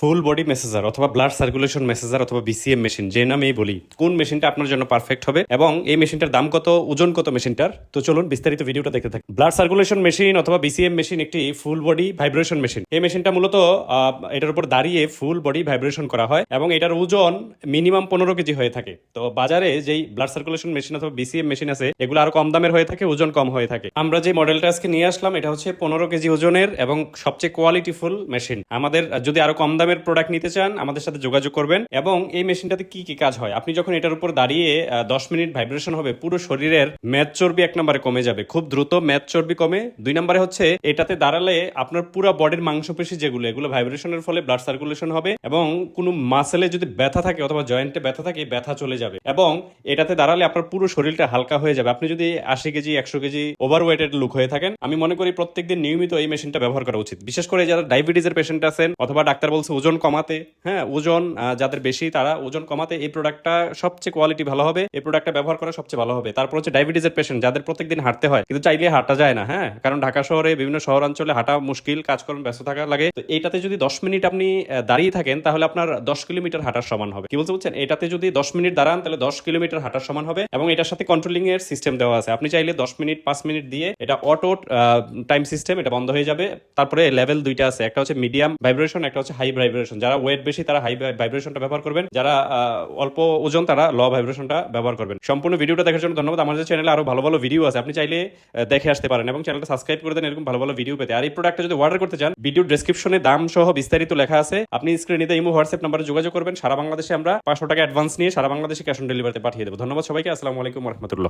ফুল body massager অথবা blood circulation massager অথবা BCM machine যে নামেই বলি, কোন মেশিনটা আপনার জন্য পারফেক্ট হবে এবং এই মেশিনটার দাম কত, ওজন কত মেশিনটার তো চলুন বিস্তারিত ভিডিওটা দেখতে থাকি ব্লাড সার্কুলেশন মেশিন অথবা বিসিএম মেশিন একটি ফুল বডি ভাইব্রেশন মেশিন এই মেশিনটা মূলত এটার উপর দাঁড়িয়ে ফুল বডি ভাইব্রেশন করা হয় এবং এটার ওজন মিনিমাম পনেরো কেজি হয়ে থাকে। তো বাজারে যেই ব্লাড সার্কুলেশন মেশিন অথবা বিসিএম মেশিন আছে, এগুলো আরও কম দামের হয়ে থাকে, ওজন কম হয়ে থাকে। আমরা যে মডেলটা আজকে নিয়ে আসলাম, এটা হচ্ছে পনেরো কেজি ওজনের এবং সবচেয়ে কোয়ালিটিফুল মেশিন আমাদের যদি আরও কম দামের প্রোডাক্ট নিতে চান, আমাদের সাথে যোগাযোগ করবেন এবং এই মেশিনটাতে কি কি কাজ হয়? আপনি যখন এটার উপর দাঁড়িয়ে দশ মিনিট ভাইব্রেশন হবে, পুরো শরীরের ম্যাচ চর্বি এক নম্বরে কমে যাবে, খুব দ্রুত ম্যাচ চর্বি কমে। দুই নম্বরে হচ্ছে, এটাতে দাঁড়ালে আপনার পুরো বডির মাংসপেশি যেগুলো, এগুলো ভাইব্রেশনের ফলে ব্লাড সার্কুলেশন হবে এবং কোনো মাসেলে যদি ব্যথা থাকে অথবা জয়েন্টে ব্যথা থাকে ব্যথা চলে যাবে। এবং এটাতে দাঁড়ালে আপনার পুরো শরীরটা হালকা হয়ে যাবে। আপনি যদি আশি কেজি, একশো কেজি ওভার ওয়েটেড লুক হয়ে থাকেন, আমি মনে করি প্রত্যেকদিন নিয়মিত এই মেশিনটা ব্যবহার করা উচিত। বিশেষ করে যারা ডায়াবেটিসের পেশেন্ট আছেন অথবা ডাক্তার বলছে ওজন কমাতে হ্যাঁ ওজন যাদের বেশি, তারা ওজন কমাতে এই প্রোডাক্টটা সবচেয়ে কোয়ালিটি ভালো হবে, এই প্রোডাক্টটা ব্যবহার করা সবচেয়ে ভালো হবে। তারপর হচ্ছে ডায়াবেটিসের পেশেন্ট যাদের প্রত্যেকদিন হাঁটতে হয়, কিন্তু চাইলে হাঁটা যায় না হ্যাঁ? কারণ ঢাকা শহরে, বিভিন্ন শহরাঞ্চলে হাঁটা মুশকিল, কাজকর্ম ব্যস্ত থাকা লাগে। তো এইটাতে যদি দশ মিনিট আপনি দাঁড়িয়ে থাকেন, তাহলে আপনার দশ কিলোমিটার হাঁটার সমান হবে। কি বলতে বলছেন এটাতে যদি দশ মিনিট দাঁড়ান, তাহলে দশ কিলোমিটার হাঁটার সমান হবে এবং এটার সাথে কন্ট্রোলিং এর সিস্টেম দেওয়া আছে। আপনি চাইলে দশ মিনিট, পাঁচ মিনিট দিয়ে এটা অটো টাইম সিস্টেম এটা বন্ধ হয়ে যাবে। তারপরে লেভেল দুইটা আছে, একটা হচ্ছে মিডিয়াম ভাইব্রেশন একটা হচ্ছে হাই যারা ওয়েট বেশি, তারা হাই ভাইব্রেশনটা ব্যবহার করবেন। যারা অল্প ওজন, তারা লো ভাইব্রেশনটা ব্যবহার করবেন। সম্পূর্ণ ভিডিওটা দেখার জন্য ধন্যবাদ। আমাদের চ্যানেলে আরও ভালো ভালো ভিডিও আছে। আপনি চাইলে দেখে আসতে পারেন এবং চ্যানেলটা সাবস্ক্রাইব করে দেন, এরকম ভালো ভালো ভিডিও পেতে। আর এই প্রোডাক্টটা যদি অর্ডার করতে চান ভিডিও ডেসক্রিপশনে দাম সহ বিস্তারিত লেখা আছে। আপনি স্ক্রিনে ইমো হোয়াটসঅ্যাপ নাম্বারে যোগাযোগ করবেন। সারা বাংলাদেশে আমরা পাঁচশো টাকা অ্যাডভান্স নিয়ে সারা বাংলাদেশে ক্যাশ অন ডেলিভারিতে পাঠিয়ে দেবো। ধন্যবাদ সবাইকে। আসসালামু আলাইকুম রহমতুল্লাহ।